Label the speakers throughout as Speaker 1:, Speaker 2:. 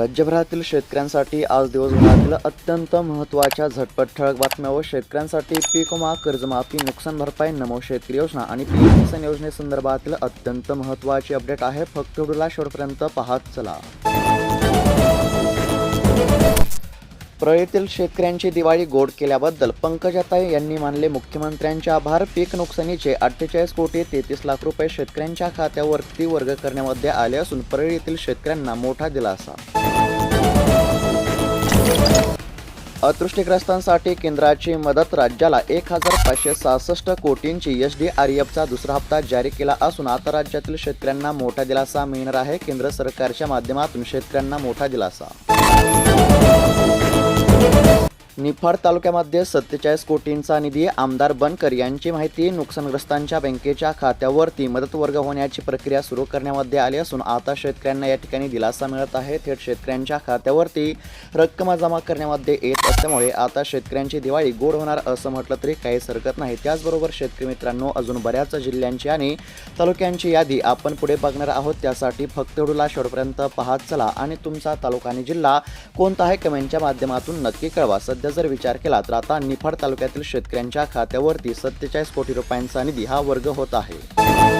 Speaker 1: राज्यभरातील शेतकऱ्यांसाठी आज दिवसभरातील अत्यंत महत्त्वाच्या झटपट ठळक बातम्या व शेतकऱ्यांसाठी पीक विमा कर्जमाफी नुकसान भरपाई नमो शेतकरी योजना आणि पीक किसान योजनेसंदर्भातील अत्यंत महत्त्वाची अपडेट आहे. फक्त व्हिडिओला शेवटपर्यंत पाहत चला. प्रळीतील शेतकऱ्यांची दिवाळी गोड केल्याबद्दल पंकजाताई यांनी मानले मुख्यमंत्र्यांचे आभार. पीक नुकसानीचे अठ्ठेचाळीस कोटी तेहतीस लाख रुपये शेतकऱ्यांच्या खात्यावरती वर्ग करण्यामध्ये आले असून परळीतील शेतकऱ्यांना मोठा दिलासा. अतृष्टीग्रस्तांसाठी केंद्राची मदत राज्याला एक हजार पाचशे सहासष्ट कोटींची एस डी आर एफचा दुसरा हप्ता जारी केला असून आता राज्यातील शेतकऱ्यांना मोठा दिलासा मिळणार आहे. केंद्र सरकारच्या माध्यमातून शेतकऱ्यांना मोठा दिलासा. निफाड तालुक्यामध्ये सत्तेचाळीस कोटींचा निधी आमदार बनकर यांची माहिती नुकसानग्रस्तांच्या बँकेच्या खात्यावरती मदत वर्ग होण्याची प्रक्रिया सुरू करण्यामध्ये आली असून आता शेतकऱ्यांना या ठिकाणी दिलासा मिळत आहे. थेट शेतकऱ्यांच्या खात्यावरती रक्कम जमा करण्यामध्ये येत असल्यामुळे आता शेतकऱ्यांची दिवाळी गोड होणार असं म्हटलं तरी काहीच हरकत नाही. त्याचबरोबर शेतकरी मित्रांनो अजून बऱ्याच जिल्ह्यांची आणि तालुक्यांची यादी आपण पुढे बघणार आहोत. त्यासाठी फक्त व्हिडिओला शेवटपर्यंत पाहत चला आणि तुमचा तालुका आणि जिल्हा कोणता आहे कमेंटच्या माध्यमातून नक्की कळवा. सध्या जर विचार केला तर आता निफाड तालुक्यातील शेतकऱ्यांच्या खात्यावरती सत्तेचाळीस कोटी रुपयांचा निधी हा वर्ग होत आहे.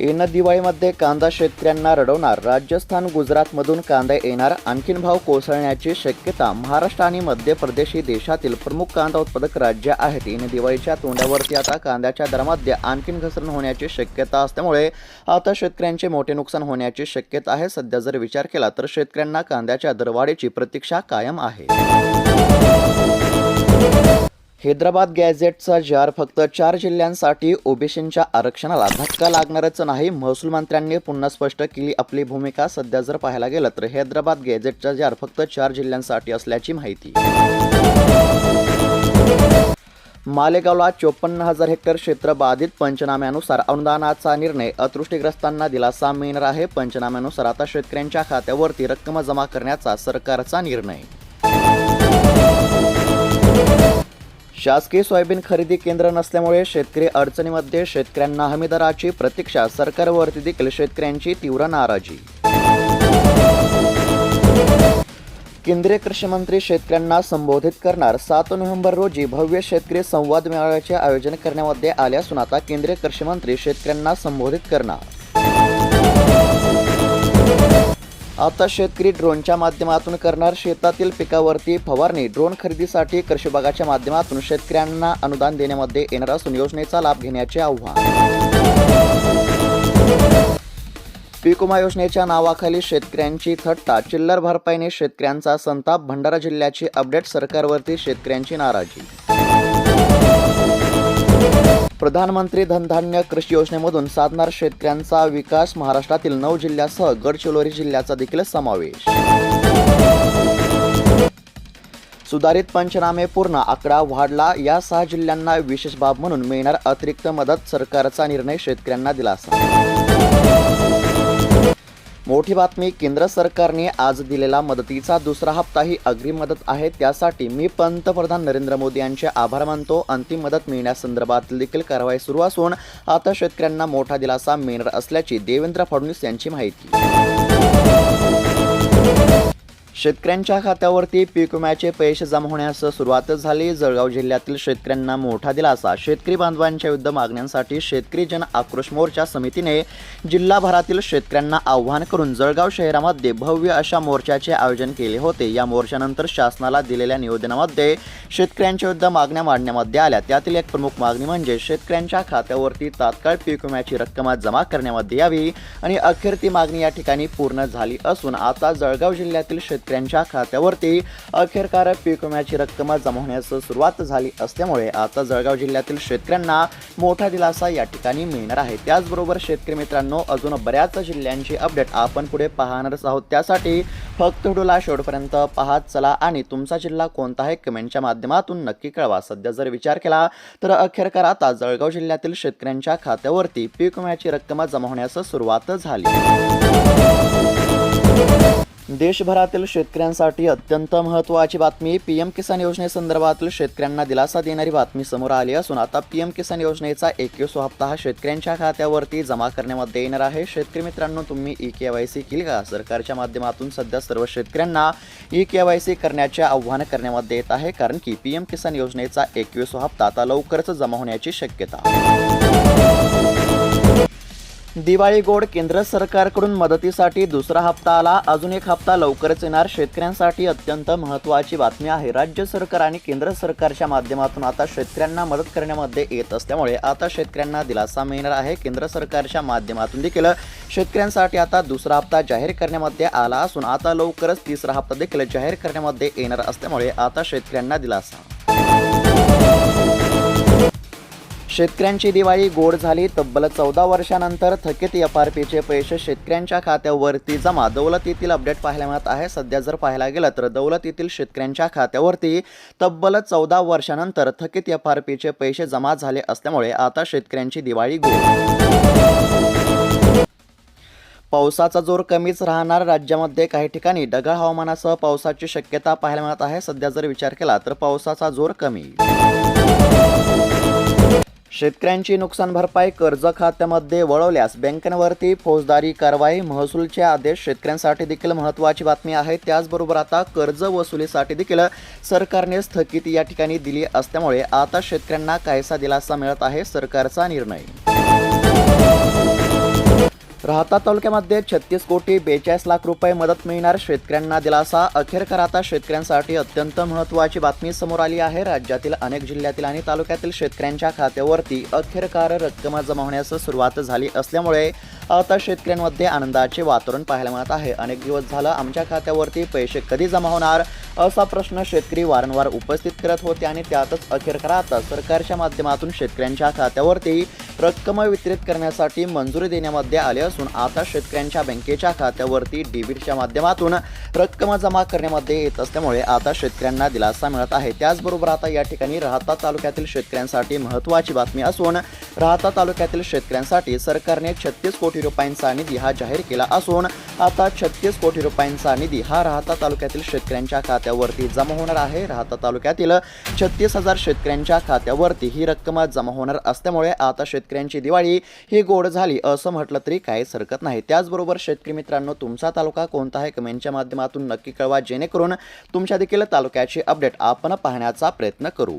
Speaker 1: येणं दिवाळीमध्ये कांदा शेतकऱ्यांना रडवणार. राजस्थान गुजरातमधून कांदा येणार. आणखीन भाव कोसळण्याची शक्यता महाराष्ट्र आणि मध्य प्रदेश ही देशातील प्रमुख कांदा उत्पादक राज्य आहेत. येणं दिवाळीच्या तोंडावरती आता कांद्याच्या दरामध्ये आणखीन घसरण होण्याची शक्यता असल्यामुळे आता शेतकऱ्यांचे मोठे नुकसान होण्याची शक्यता आहे. सध्या जर विचार केला तर शेतकऱ्यांना कांद्याच्या दरवाढीची प्रतीक्षा कायम आहे. हैदराबाद गॅझेटचा जार फक्त चार जिल्ह्यांसाठी ओबीसींच्या आरक्षणाला धक्का लागणारच नाही महसूल मंत्र्यांनी पुन्हा स्पष्ट केली आपली भूमिका. सध्या जर पाहायला गेलं तर हैदराबाद गॅझेटचा जार फक्त चार जिल्ह्यांसाठी असल्याची माहिती. मालेगावला चोपन्न हजार हेक्टर क्षेत्र बाधित पंचनाम्यानुसार अनुदानाचा निर्णय. अतृष्टीग्रस्तांना दिलासा मिळणार आहे. पंचनाम्यानुसार आता शेतकऱ्यांच्या खात्यावरती रक्कम जमा करण्याचा सरकारचा निर्णय. शासकीय सोयाबीन खरेदी केंद्र नसल्यामुळे शेतकरी अडचणीमध्ये शेतकऱ्यांना हमीदराची प्रतीक्षा सरकारवरती देखील शेतकऱ्यांची तीव्र नाराजी. केंद्रीय कृषी मंत्री शेतकऱ्यांना संबोधित करणार. सात नोव्हेंबर रोजी भव्य शेतकरी संवाद मेळाव्याचे आयोजन करण्यामध्ये आले असून आता केंद्रीय कृषी मंत्री शेतकऱ्यांना संबोधित करणार. आता शेतकरी ड्रोनच्या माध्यमातून करणार शेतातील पिकावरती फवारणी. ड्रोन खरेदीसाठी कृषी विभागाच्या माध्यमातून शेतकऱ्यांना अनुदान देण्यामध्ये येणार असून योजनेचा लाभ घेण्याचे आव्हान. पीक विमा योजनेच्या नावाखाली शेतकऱ्यांची थट्टा. चिल्लर भरपाईने शेतकऱ्यांचा संताप. भंडारा जिल्ह्याची अपडेट सरकारवरती शेतकऱ्यांची नाराजी. प्रधानमंत्री धनधान्य कृषी योजनेमधून साधणार शेतकऱ्यांचा विकास महाराष्ट्रातील नऊ जिल्ह्यासह गडचिरोली जिल्ह्याचा देखील समावेश. सुधारित पंचनामे पूर्ण आकडा वाढला. या सहा जिल्ह्यांना विशेष बाब म्हणून मिळणार अतिरिक्त मदत सरकारचा निर्णय शेतकऱ्यांना दिलासा. मोठी बातमी केंद्र सरकारने आज दिलेला मदतीचा दुसरा हप्ता ही अग्रिम मदत आहे. त्यासाठी मी पंतप्रधान नरेंद्र मोदी यांचे आभार मानतो. अंतिम मदत मिळण्यासंदर्भात देखील कारवाई सुरू असून आता शेतकऱ्यांना मोठा दिलासा मिळणार असल्याची देवेंद्र फडणवीस यांची माहिती. शेतकऱ्यांच्या खात्यावरती पीक विम्याचे पैसे जमा होण्यास सुरुवातच झाली. जळगाव जिल्ह्यातील शेतकऱ्यांना मोठा दिलासा. शेतकरी बांधवांच्या विरुद्ध मागण्यांसाठी शेतकरी जन आक्रोश मोर्चा समितीने जिल्हाभरातील शेतकऱ्यांना आव्हान करून जळगाव शहरामध्ये भव्य अशा मोर्चाचे आयोजन केले होते. या मोर्चानंतर शासनाला दिलेल्या निवेदनामध्ये शेतकऱ्यांच्या विरुद्ध मागण्या मांडण्यामध्ये आल्या. त्यातील एक प्रमुख मागणी म्हणजे शेतकऱ्यांच्या खात्यावरती तात्काळ पीक विम्याची रक्कम जमा करण्यामध्ये यावी आणि अखेर ती मागणी या ठिकाणी पूर्ण झाली असून आता जळगाव जिल्ह्यातील शेतकऱ्यांच्या खात्यावरती अखेरकार पीक विम्याची रक्कम जमा होण्यास सुरुवात झाली असल्यामुळे आता जळगाव जिल्ह्यातील शेतकऱ्यांना मोठा दिलासा या ठिकाणी मिळणार आहे. त्याचबरोबर शेतकरी मित्रांनो अजून बऱ्याच जिल्ह्यांची अपडेट आपण पुढे पाहणारच आहोत. त्यासाठी फक्त व्हिडिओला शेवटपर्यंत पाहत चला आणि तुमचा जिल्हा कोणता आहे कमेंटच्या माध्यमातून नक्की कळवा. सध्या जर विचार केला तर अखेरकार आता जळगाव जिल्ह्यातील शेतकऱ्यांच्या खात्यावरती पीक विम्याची रक्कम जमा होण्यास सुरुवात झाली. देशभरातील शेतकऱ्यांसाठी अत्यंत महत्त्वाची बातमी. पी एम किसान योजनेसंदर्भातील शेतकऱ्यांना दिलासा देणारी बातमी समोर आली असून आता पी एम किसान योजनेचा एकवीसवा हप्ता हा शेतकऱ्यांच्या खात्यावरती जमा करण्यामध्ये येणार आहे. शेतकरी मित्रांनो तुम्ही ई के वाय सी केली का? सरकारच्या माध्यमातून सध्या सर्व शेतकऱ्यांना ई के वाय सी करण्याचे आव्हान करण्यामध्ये येत आहे. कारण की पी एम किसान योजनेचा एकवीसवा हप्ता आता लवकरच जमा होण्याची शक्यता दिवाळी गोड केंद्र सरकारकडून मदतीसाठी दुसरा हप्ता आला. अजून एक हप्ता लवकरच येणार. शेतकऱ्यांसाठी अत्यंत महत्त्वाची बातमी आहे. राज्य सरकार आणि केंद्र सरकारच्या माध्यमातून आता शेतकऱ्यांना मदत करण्यामध्ये येत असल्यामुळे आता शेतकऱ्यांना दिलासा मिळणार आहे. केंद्र सरकारच्या माध्यमातून देखील शेतकऱ्यांसाठी आता दुसरा हप्ता जाहीर करण्यामध्ये आला असून आता लवकरच तिसरा हप्ता देखील जाहीर करण्यामध्ये येणार असल्यामुळे आता शेतकऱ्यांना दिलासा. शेतकऱ्यांची दिवाळी गोड झाली तब्बल चौदा वर्षानंतर थकीत एफ आर पीचे पैसे शेतकऱ्यांच्या खात्यावरती जमा. दौलतीतील अपडेट पाहायला मिळत आहे. सध्या जर पाहायला गेलं तर दौलतीतील शेतकऱ्यांच्या खात्यावरती तब्बल चौदा वर्षानंतर थकीत एफ आर पीचे पैसे जमा झाले असल्यामुळे आता शेतकऱ्यांची दिवाळी गोड. पावसाचा जोर कमीच राहणार. राज्यामध्ये काही ठिकाणी ढगाळ हवामानासह पावसाची शक्यता पाहायला मिळत आहे. सध्या जर विचार केला तर पावसाचा जोर कमी. शेतकऱ्यांची नुकसान भरपाई कर्ज खात्यामध्ये वळवल्यास बँकांवरती फौजदारी कारवाई महसूलचे आदेश शेतकऱ्यांसाठी देखील महत्त्वाची बातमी आहे. त्याचबरोबर आता कर्ज वसुलीसाठी देखील सरकारने स्थगिती या ठिकाणी दिली असल्यामुळे आता शेतकऱ्यांना काहीसा दिलासा मिळत आहे सरकारचा निर्णय. राहता तालुक्यामध्ये छत्तीस कोटी बेचाळीस लाख रुपये मदत मिळणार शेतकऱ्यांना दिलासा. अखेरकर आता शेतकऱ्यांसाठी अत्यंत महत्त्वाची बातमी समोर आली आहे. राज्यातील अनेक जिल्ह्यातील आणि तालुक्यातील शेतकऱ्यांच्या खात्यावरती अखेरकार रक्कम जमा होण्यास सुरुवात झाली असल्यामुळे आता शेतकऱ्यांमध्ये आनंदाचे वातावरण पाहायला मिळत आहे. अनेक दिवस झालं आमच्या खात्यावरती पैसे कधी जमा होणार असा प्रश्न शेतकरी वारंवार उपस्थित करत होते आणि त्यातच अखेरकर आता सरकारच्या माध्यमातून शेतकऱ्यांच्या खात्यावरती रक्कम वितरित करण्यासाठी मंजुरी देण्यामध्ये आले असून आता शेतकऱ्यांच्या बँकेच्या खात्यावरती डेबिटच्या माध्यमातून रक्कम जमा करण्यामध्ये येत असल्यामुळे आता शेतकऱ्यांना दिलासा मिळत आहे. त्याचबरोबर आता या ठिकाणी राहता तालुक्यातील शेतकऱ्यांसाठी महत्त्वाची बातमी असून राहता तालुक्यातील शेतकऱ्यांसाठी सरकारने छत्तीस कोटी रुपयांचा निधी हा जाहीर केला असून आता छत्तीस कोटी रुपयांचा निधी हा राहता तालुक्यातील शेतकऱ्यांच्या खात्यावरती जमा होणार आहे. राहता तालुक्यातील छत्तीस हजार शेतकऱ्यांच्या खात्यावरती ही रक्कम जमा होणार असल्यामुळे आता शेतकऱ्यांची दिवाळी ही गोड झाली असं म्हटलं तरी काहीच हरकत नाही. त्याचबरोबर शेतकरी मित्रांनो तुमचा तालुका कोणता आहे कमेंटच्या माध्यमातून नक्की कळवा जेणेकरून तुमच्या देखील तालुक्याची अपडेट आपण पाहण्याचा प्रयत्न करू.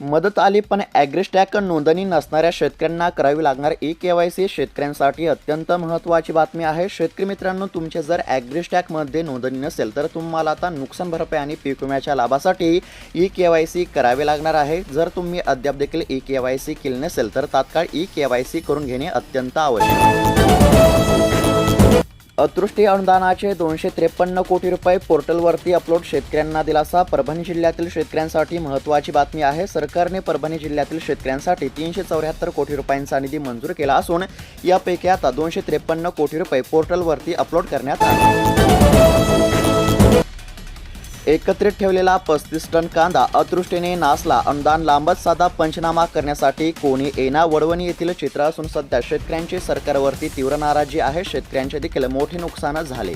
Speaker 1: मदत आली पण ॲग्रिस्टॅक नोंदणी नसणाऱ्या शेतकऱ्यांना करावी लागणार ई के वाय सी. शेतकऱ्यांसाठी अत्यंत महत्त्वाची बातमी आहे. शेतकरी मित्रांनो तुमचे जर ॲग्रिस्टॅकमध्ये नोंदणी नसेल तर तुम्हाला आता नुकसान भरपाई आणि पीक विम्याच्या लाभासाठी ई के वाय सी करावे लागणार आहे. जर तुम्ही अद्याप देखील ई के वाय सी केली नसेल तर तात्काळ ई के वाय सी करून घेणे अत्यंत आवश्यक अतृष्टी अनुदानाचे दोनशे त्रेपन्न कोटी रुपये पोर्टलवरती अपलोड शेतकऱ्यांना दिलासा. परभणी जिल्ह्यातील शेतकऱ्यांसाठी महत्त्वाची बातमी आहे. सरकारने परभणी जिल्ह्यातील शेतकऱ्यांसाठी तीनशे चौऱ्याहत्तर कोटी रुपयांचा निधी मंजूर केला असून यापैकी आता दोनशे त्रेपन्न कोटी रुपये पोर्टलवरती अपलोड करण्यात आले. एकत्रित ठेवलेला पस्तीस टन कांदा अतृष्टीने नासला. अनुदान लांबच साधा पंचनामा करण्यासाठी कोणी येना वडवणी येथील चित्र असून सध्या शेतकऱ्यांची सरकारवरती तीव्र नाराजी आहे. शेतकऱ्यांचे देखील मोठे नुकसान झाले.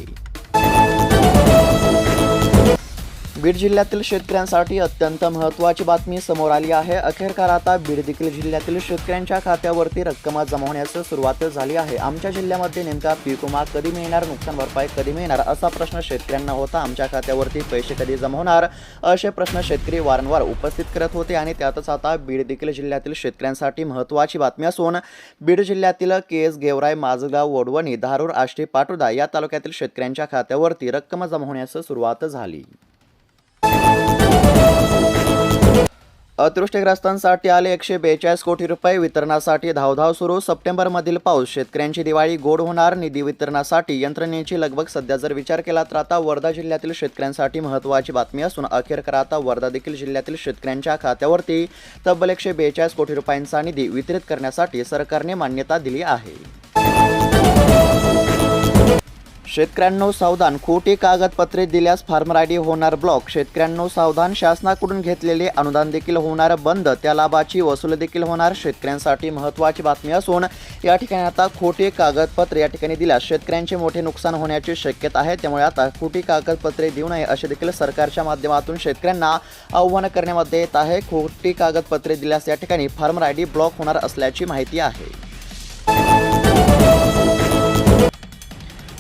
Speaker 1: बीड जिल्ह्यातील शेतकऱ्यांसाठी अत्यंत महत्त्वाची बातमी समोर आली आहे. अखेरकार आता बीड देखील जिल्ह्यातील शेतकऱ्यांच्या खात्यावरती रक्कम जमा होण्यास सुरुवात झाली आहे. आमच्या जिल्ह्यामध्ये नेमका पीक विमा कधी मिळणार नुकसान भरपाई कधी मिळणार असा प्रश्न शेतकऱ्यांना होता. आमच्या खात्यावरती पैसे कधी जमा होणार असे प्रश्न शेतकरी वारंवार उपस्थित करत होते आणि त्यातच आता बीड देखील जिल्ह्यातील शेतकऱ्यांसाठी महत्त्वाची बातमी असून बीड जिल्ह्यातील केस गेवराय माजगाव वडवणी धारूर आष्टी पाटोदा या तालुक्यातील शेतकऱ्यांच्या खात्यावरती रक्कम जमा होण्यास सुरुवात झाली. अतृष्टग्रस्तांसाठी आले एकशे बेचाळीस कोटी रुपये वितरणासाठी धावधाव सुरू. सप्टेंबरमधील पाऊस. शेतकऱ्यांची दिवाळी गोड होणार. निधी वितरणासाठी यंत्रणेची लगबग. सध्या जर विचार केला तर आता वर्धा जिल्ह्यातील शेतकऱ्यांसाठी महत्त्वाची बातमी असून अखेरकर आता वर्धा देखील जिल्ह्यातील शेतकऱ्यांच्या खात्यावरती तब्बल एकशे बेचाळीस कोटी रुपयांचा निधी वितरित करण्यासाठी सरकारने मान्यता दिली आहे. शेतकऱ्यांनो सावधान. खोटी कागदपत्रे दिल्यास फार्मर आय डी होणार ब्लॉक. शेतकऱ्यांनो सावधान. शासनाकडून घेतलेले अनुदान देखील होणार बंद. त्या लाभाची वसूल देखील होणार. शेतकऱ्यांसाठी महत्त्वाची बातमी असून या ठिकाणी आता खोटी कागदपत्रे या ठिकाणी दिल्यास शेतकऱ्यांचे मोठे नुकसान होण्याची शक्यता आहे. त्यामुळे आता खोटी कागदपत्रे देऊ नये असे देखील सरकारच्या माध्यमातून शेतकऱ्यांना आव्हान करण्यामध्ये येत आहे. खोटी कागदपत्रे दिल्यास या ठिकाणी फार्मर आय डी ब्लॉक होणार असल्याची माहिती आहे.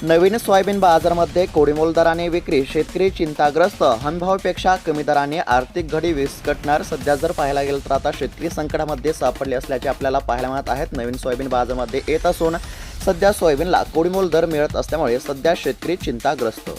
Speaker 1: नवीन सोयाबीन बाजारामध्ये कोडीमोल दराने विक्री शेतकरी चिंताग्रस्त हमीभावापेक्षा कमी दराने आर्थिक घडी विस्कटणार. सध्या जर पाहायला गेलं तर आता शेतकरी संकटामध्ये सापडले असल्याचे आपल्याला पाहायला मिळत आहेत. नवीन सोयाबीन बाजारामध्ये येत असून सध्या सोयाबीनला कोडीमोल दर मिळत असल्यामुळे सध्या शेतकरी चिंताग्रस्त.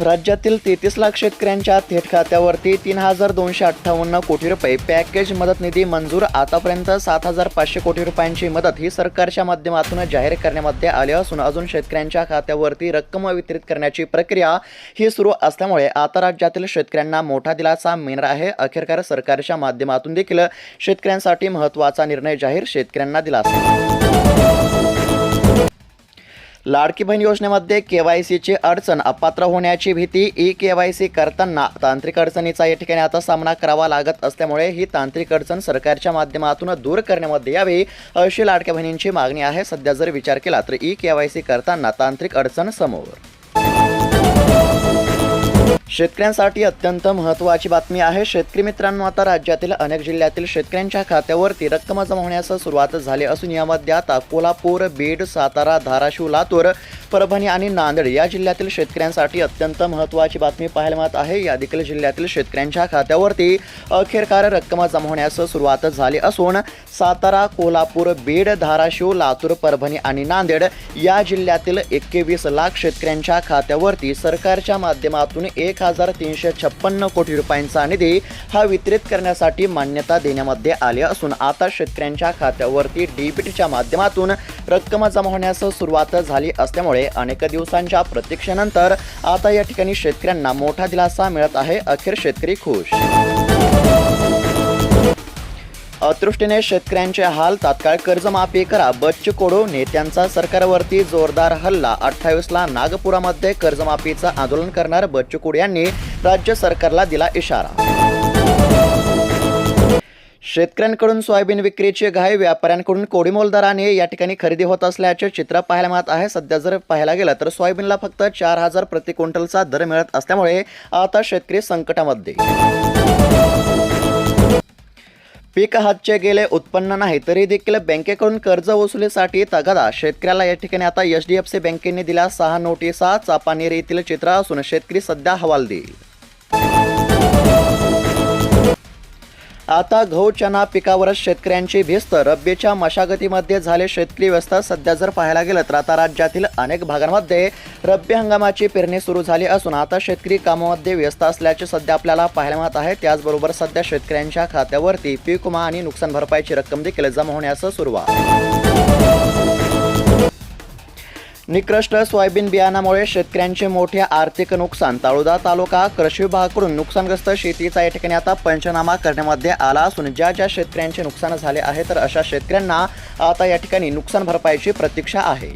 Speaker 1: राज्यातील तेहतीस लाख शेतकऱ्यांच्या थेट खात्यावरती तीन हजार दोनशे अठ्ठावन्न कोटी रुपये पॅकेज मदत निधी मंजूर. आतापर्यंत सात हजार पाचशे कोटी रुपयांची मदत ही सरकारच्या माध्यमातून जाहीर करण्यामध्ये आली असून अजून शेतकऱ्यांच्या खात्यावरती रक्कम वितरित करण्याची प्रक्रिया ही सुरू असल्यामुळे आता राज्यातील शेतकऱ्यांना मोठा दिलासा मिळणार आहे. अखेरकार सरकारच्या माध्यमातून देखील शेतकऱ्यांसाठी महत्त्वाचा निर्णय जाहीर शेतकऱ्यांना दिलासा. लाडकी बहीण योजनेमध्ये केवायसीची अडचण अपात्र होण्याची भीती ई के वाय सी करताना तांत्रिक अडचणीचा या ठिकाणी आता सामना करावा लागत असल्यामुळे ही तांत्रिक अडचण सरकारच्या माध्यमातून दूर करण्यामध्ये यावी अशी लाडक्या बहिणींची मागणी आहे. सध्या जर विचार केला तर ई केवायसी करताना तांत्रिक अडचण समोर. शेतकऱ्यांसाठी अत्यंत महत्त्वाची बातमी आहे. शेतकरी मित्रांनो आता राज्यातील अनेक जिल्ह्यातील शेतकऱ्यांच्या खात्यावरती रक्कम जमा होण्यास सुरुवात झाली असून यामध्ये आता कोल्हापूर बीड सातारा धाराशिव लातूर परभणी आणि नांदेड या जिल्ह्यातील शेतकऱ्यांसाठी अत्यंत महत्त्वाची बातमी पाहायला मिळत आहे. या देखील जिल्ह्यातील शेतकऱ्यांच्या खात्यावरती अखेरकार रक्कम जमा होण्यास सुरुवात झाली असून सातारा कोल्हापूर बीड धाराशिव लातूर परभणी आणि नांदेड या जिल्ह्यातील एक्केवीस लाख शेतकऱ्यांच्या खात्यावरती सरकारच्या माध्यमातून एक एक हजार तीनशे छप्पन्न कोटी रुपयांचा निधी हा वितरित करण्यासाठी मान्यता देण्यामध्ये आली असून आता शेतकऱ्यांच्या खात्यावरती डीबीटीच्या माध्यमातून रक्कम जमा होण्यास सुरुवात झाली असल्यामुळे अनेक दिवसांच्या प्रतीक्षेनंतर आता या ठिकाणी शेतकऱ्यांना मोठा दिलासा मिळत आहे. अखेर शेतकरी खुश. अतृष्टीने शेतकऱ्यांचे हाल तात्काळ कर्जमाफी करा बच्चू कोडू नेत्यांचा सरकारवरती जोरदार हल्ला अठ्ठावीसला नागपुरामध्ये कर्जमाफीचं आंदोलन करणार बच्चू यांनी राज्य सरकारला दिला इशारा. शेतकऱ्यांकडून सोयाबीन विक्रीची घाई व्यापाऱ्यांकडून कोडीमोल दराने या ठिकाणी खरेदी होत असल्याचे चित्र पाहायला मिळत आहे. सध्या जर पाहायला गेलं तर सोयाबीनला फक्त चार हजार प्रति क्विंटलचा दर मिळत असल्यामुळे आता शेतकरी संकटामध्ये. पीक हातचे गेले उत्पन्न नाही तरी देखील बँकेकडून कर्ज वसुलीसाठी तगादा. शेतकऱ्याला या ठिकाणी आता एच डी एफ सी बँकेने दिल्या सहा नोटिसा. चापानेर येथील चित्र असून शेतकरी सध्या हवाल देईल आता गहू चना पिकावरच शेतकऱ्यांची भिस्त. रब्बीच्या मशागतीमध्ये झाले शेतकरी व्यस्त. सध्या जर पाहायला गेलं तर आता राज्यातील अनेक भागांमध्ये रब्बी हंगामाची पेरणी सुरू झाली असून आता शेतकरी कामामध्ये व्यस्त असल्याचे सध्या आपल्याला पाहायला मिळत आहे. त्याचबरोबर सध्या शेतकऱ्यांच्या खात्यावरती पीक विमा आणि नुकसान भरपाईची रक्कम देखील जमा होण्यास सुरुवात. निकृष्ट सोयाबीन बियाणामुळे शेतकऱ्यांचे मोठे आर्थिक नुकसान. ताळोदा तालुका कृषी विभागाकडून नुकसानग्रस्त शेतीचा या ठिकाणी आता पंचनामा करण्यामध्ये आला असून ज्या ज्या शेतकऱ्यांचे नुकसान झाले आहे तर अशा शेतकऱ्यांना आता या ठिकाणी नुकसान भरपाईची प्रतीक्षा आहे.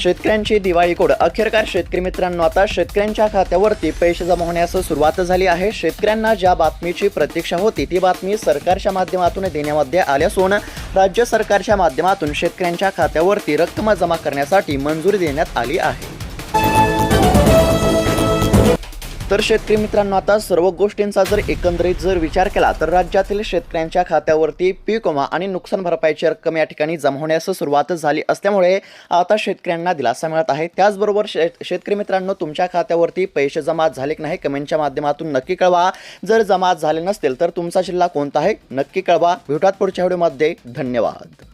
Speaker 1: शेतकऱ्यांची दिवाळी कोड. अखेरकार शेतकरी मित्रांनो आता शेतकऱ्यांच्या खात्यावरती पैसे जमा होण्यास सुरुवात झाली आहे. शेतकऱ्यांना ज्या बातमीची प्रतीक्षा होती ती बातमी सरकारच्या माध्यमातून देण्यामध्ये आली असून राज्य सरकारच्या माध्यमातून शेतकऱ्यांच्या खात्यावरती रक्कम जमा करण्यासाठी मंजुरी देण्यात आली आहे. तर शेतकरी मित्रांनो आता सर्व गोष्टींचा जर एकंदरीत जर विचार केला तर राज्यातील शेतकऱ्यांच्या खात्यावरती पीक विमा आणि नुकसान भरपाईची रक्कम या ठिकाणी जमा होण्यास सुरुवात झाली असल्यामुळे आता शेतकऱ्यांना दिलासा मिळत आहे. त्याचबरोबर शेत शेतकरी मित्रांनो तुमच्या खात्यावरती पैसे जमा झाले की नाही कमेंटच्या माध्यमातून नक्की कळवा. जर जमा झाले नसतील तर तुमचा जिल्हा कोणता आहे नक्की कळवा. भेटूयात पुढच्या व्हिडिओमध्ये. धन्यवाद.